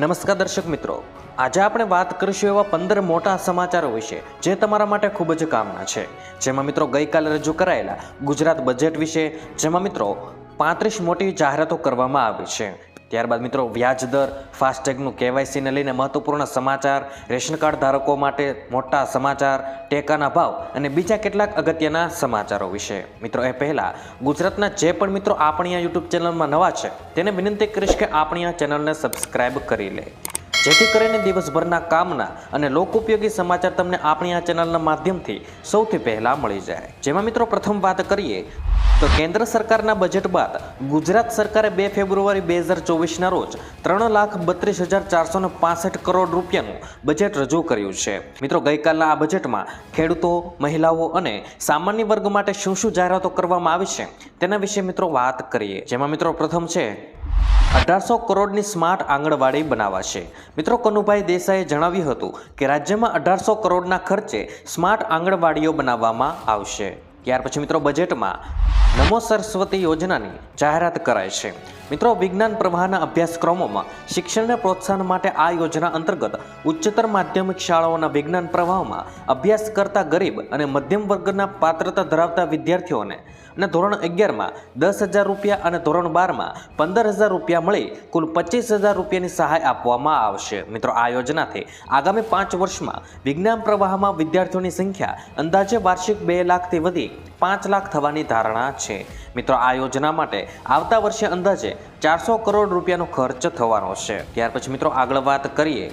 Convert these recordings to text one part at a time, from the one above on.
નમસ્કાર દર્શક મિત્રો. આજે આપણે વાત કરીશું એવા પંદર મોટા સમાચારો વિશે, જે તમારા માટે ખૂબ જ કામના છે. જેમાં મિત્રો ગઈકાલે રજૂ કરાયેલા ગુજરાત બજેટ વિશે, જેમાં મિત્રો પાંત્રીસ મોટી જાહેરાતો કરવામાં આવી છે. ત્યારબાદ મિત્રો, વ્યાજ દર ફાસ્ટેગનું કેવાયસીને લઈને મહત્વપૂર્ણ સમાચાર, રેશન કાર્ડ ધારકો માટે મોટા સમાચાર, ટેકાના ભાવ અને બીજા કેટલાક અગત્યના સમાચારો વિશે. મિત્રો, એ પહેલાં ગુજરાતના જે પણ મિત્રો આપણી આ યુટ્યુબ ચેનલમાં નવા છે, તેને વિનંતી કરીશ કે આપણી આ ચેનલને સબસ્ક્રાઇબ કરી લે. જેથી કરીને દિવસભરના કામના અને લોકોપયોગી સમાચાર તમને આપણી આ ચેનલના માધ્યમથી સૌથી પહેલાં મળી જાય. જેમાં મિત્રો, પ્રથમ વાત કરીએ તો કેન્દ્ર સરકારના બજેટ બાદ ગુજરાત સરકારે બે ફેબ્રુઆરી બે હજાર ચોવીસના રોજ ત્રણ લાખ બત્રીસ હજાર ચારસો ને પાસઠ કરોડ રૂપિયાનું બજેટ રજૂ કર્યું છે. મિત્રો, ગઈકાલના આ બજેટમાં ખેડૂતો, મહિલાઓ અને સામાન્ય વર્ગ માટે શું શું જાહેરાતો કરવામાં આવી છે તેના વિશે મિત્રો વાત કરીએ. જેમાં મિત્રો પ્રથમ છે, અઢારસો કરોડની સ્માર્ટ આંગણવાડી બનાવાશે. મિત્રો, કનુભાઈ દેસાઈએ જણાવ્યું હતું કે રાજ્યમાં અઢારસો કરોડના ખર્ચે સ્માર્ટ આંગણવાડીઓ બનાવવામાં આવશે. ત્યાર પછી મિત્રો બજેટમાં નમો સરસ્વતી યોજનાની જાહેરાત કરાય છે. મિત્રો વિજ્ઞાન પ્રવાહના અભ્યાસક્રમોમાં શિક્ષણને પ્રોત્સાહન માટે આ યોજના અંતર્ગત ઉચ્ચતર માધ્યમિક શાળાઓના વિજ્ઞાન પ્રવાહમાં અભ્યાસ કરતા ગરીબ અને મધ્યમ વર્ગના પાત્રતા ધરાવતા વિદ્યાર્થીઓને અને ધોરણ અગિયારમાં દસ હજાર રૂપિયા અને ધોરણ બારમાં પંદર હજાર રૂપિયા મળી કુલ પચીસ હજાર રૂપિયાની સહાય આપવામાં આવશે. મિત્રો, આ યોજનાથી આગામી પાંચ વર્ષમાં વિજ્ઞાન પ્રવાહમાં વિદ્યાર્થીઓની સંખ્યા અંદાજે વાર્ષિક બે લાખથી વધી પાંચ લાખ થવાની ધારણા છે. મિત્રો, આ યોજના માટે આવતા વર્ષે અંદાજે ચારસો કરોડ રૂપિયાનો ખર્ચ થવાનો છે. ત્યાર પછી મિત્રો આગળ વાત કરીએ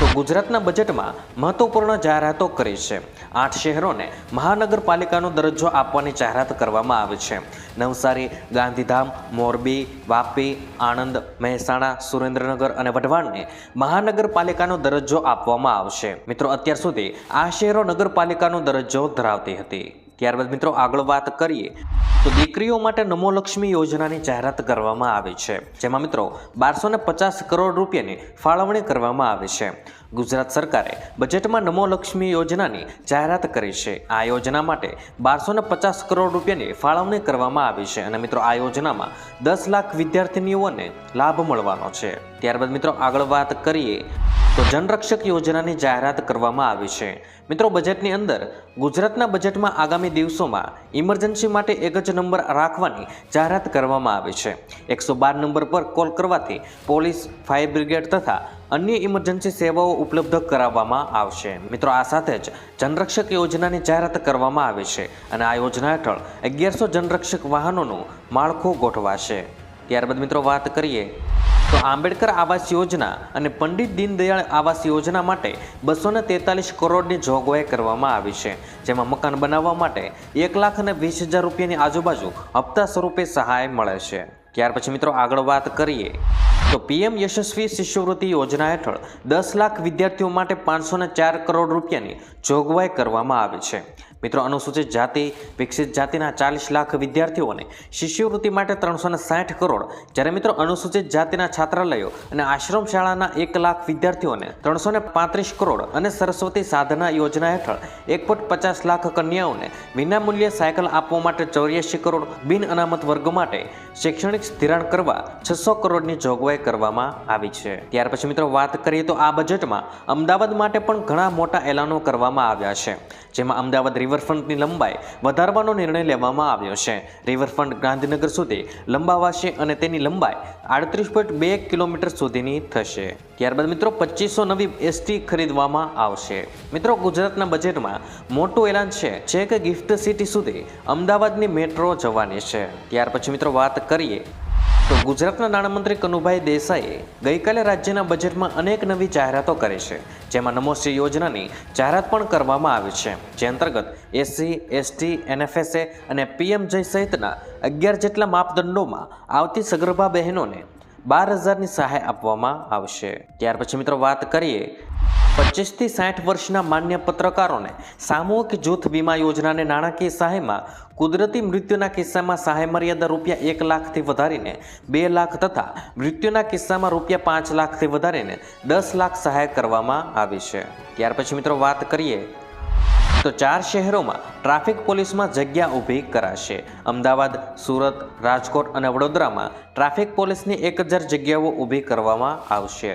તો ગુજરાતના બજેટમાં મહત્વપૂર્ણ જાહેરાતો કરી છે. આઠ શહેરોને મહાનગરપાલિકાનો દરજ્જો આપવાની જાહેરાત કરવામાં આવી છે. નવસારી, ગાંધીધામ, મોરબી, વાપી, આણંદ, મહેસાણા, સુરેન્દ્રનગર અને વઢવાણને મહાનગરપાલિકાનો દરજ્જો આપવામાં આવશે. મિત્રો, અત્યાર સુધી આ શહેરો નગરપાલિકાનો દરજ્જો ધરાવતી હતી. ત્યારબાદ મિત્રો, આગળ વાત કરીએ તો દીકરીઓ માટે નમો લક્ષ્મી યોજનાની જાહેરાત કરવામાં આવી છે. જેમાં મિત્રો બારસો પચાસ કરોડ રૂપિયાની ફાળવણી કરવામાં આવી છે. ગુજરાત સરકારે બજેટમાં નમો લક્ષ્મી યોજનાની જાહેરાત કરી છે. આ યોજના માટે બારસો પચાસ કરોડ રૂપિયાની ફાળવણી કરવામાં આવી છે અને મિત્રો આ યોજનામાં દસ લાખ વિદ્યાર્થીનીઓને લાભ મળવાનો છે. ત્યારબાદ મિત્રો આગળ વાત કરીએ તો જનરક્ષક યોજનાની જાહેરાત કરવામાં આવી છે. મિત્રો, બજેટની અંદર ગુજરાતના બજેટમાં આગામી દિવસોમાં ઇમરજન્સી માટે એક જ નંબર રાખવાની જાહેરાત કરવામાં આવી છે. એકસો બાર નંબર પર કોલ કરવાથી પોલીસ, ફાયર બ્રિગેડ તથા અન્ય ઇમરજન્સી સેવાઓ ઉપલબ્ધ કરાવવામાં આવશે. મિત્રો, આ સાથે જ જનરક્ષક યોજનાની જાહેરાત કરવામાં આવી છે અને આ યોજના હેઠળ અગિયારસો જનરક્ષક વાહનોનું માળખું ગોઠવાશે. ત્યારબાદ મિત્રો, વાત કરીએ તો આંબેડકર આવાસ યોજના અને પંડિત દીનદયાળ આવાસ યોજના માટે બસો ને કરોડની જોગવાઈ કરવામાં આવી છે, જેમાં મકાન બનાવવા માટે એક લાખ અને વીસ હજાર રૂપિયાની આજુબાજુ હપ્તા સ્વરૂપે સહાય મળે છે. ત્યાર પછી મિત્રો આગળ વાત કરીએ, તો પીએમ યશસ્વી શિષ્યવૃત્તિ યોજના હેઠળ દસ લાખ વિદ્યાર્થીઓ માટે પાંચસો ચાર કરોડ રૂપિયાની જોગવાઈ કરવામાં આવી છે. મિત્રો, અનુસૂચિત જાતિ, વિકસિત જાતિના ચાલીસ લાખ વિદ્યાર્થીઓને શિષ્યવૃત્તિ માટે ત્રણસો કરોડ. જ્યારે મિત્રો, અનુસૂચિત જાતિના છાત્રાલયો અને આશ્રમ શાળાના એક લાખ વિદ્યાર્થીઓને ત્રણસો પાંત્રીસ કરોડ અને સરસ્વતી સાધના યોજના હેઠળ એક પચાસ લાખ કન્યાઓને વિનામૂલ્યે સાયકલ આપવા માટે ચોર્યાસી કરોડ બિન અનામત વર્ગો માટે શૈક્ષણિક ધિરાણ કરવા છસો કરોડની જોગવાઈ કરવામાં આવી છે. ત્યાર પછી મિત્રો, વાત કરીએ તો આ બજેટમાં અમદાવાદ માટે પણ ઘણા મોટા એલાનો કરવામાં આવ્યા છે. જેમાં અમદાવાદ રિવરફ્રન્ટની લંબાઈ વધારવાનો નિર્ણય લેવામાં આવ્યો છે. રિવરફ્રન્ટ ગાંધીનગર સુધી લંબાવાશે અને તેની લંબાઈ આડત્રીસ પોઈન્ટ બે કિલોમીટર સુધીની થશે. ત્યારબાદ મિત્રો, પચીસો નવી એસટી ખરીદવામાં આવશે. મિત્રો, ગુજરાતના બજેટમાં મોટું એલાન છે જે કે ગિફ્ટ સિટી સુધી અમદાવાદની મેટ્રો જવાની છે. ત્યાર પછી મિત્રો વાત કરીએ તો ગુજરાતના નાણામંત્રી કનુભાઈ દેસાઈએ ગઈકાલે રાજ્યના બજેટમાં અનેક નવી જાહેરાતો કરી છે, જેમાં નમોશ્રી યોજનાની જાહેરાત પણ કરવામાં આવી છે. જે અંતર્ગત એસસી, એસટી, એનએફએસએ અને પીએમજય સહિતના અગિયાર જેટલા માપદંડોમાં આવતી સગર્ભા બહેનોને બાર હજારની સહાય આપવામાં આવશે. ત્યાર પછી મિત્રો વાત કરીએ પચીસથી સાઠ વર્ષના માન્ય પત્રકારોને સામૂહિક જૂથ વીમા યોજનાને નાણાકીય સહાયમાં કુદરતી મૃત્યુના કિસ્સામાં સહાય મર્યાદા રૂપિયા એક લાખથી વધારીને બે લાખ તથા મૃત્યુના કિસ્સામાં રૂપિયા પાંચ લાખથી વધારીને દસ લાખ સહાય કરવામાં આવી છે. ત્યાર પછી મિત્રો વાત કરીએ તો ચાર શહેરોમાં ટ્રાફિક પોલીસમાં જગ્યા ઊભી કરાશે. અમદાવાદ, સુરત, રાજકોટ અને વડોદરામાં ટ્રાફિક પોલીસની એક હજાર જગ્યાઓ ઊભી કરવામાં આવશે.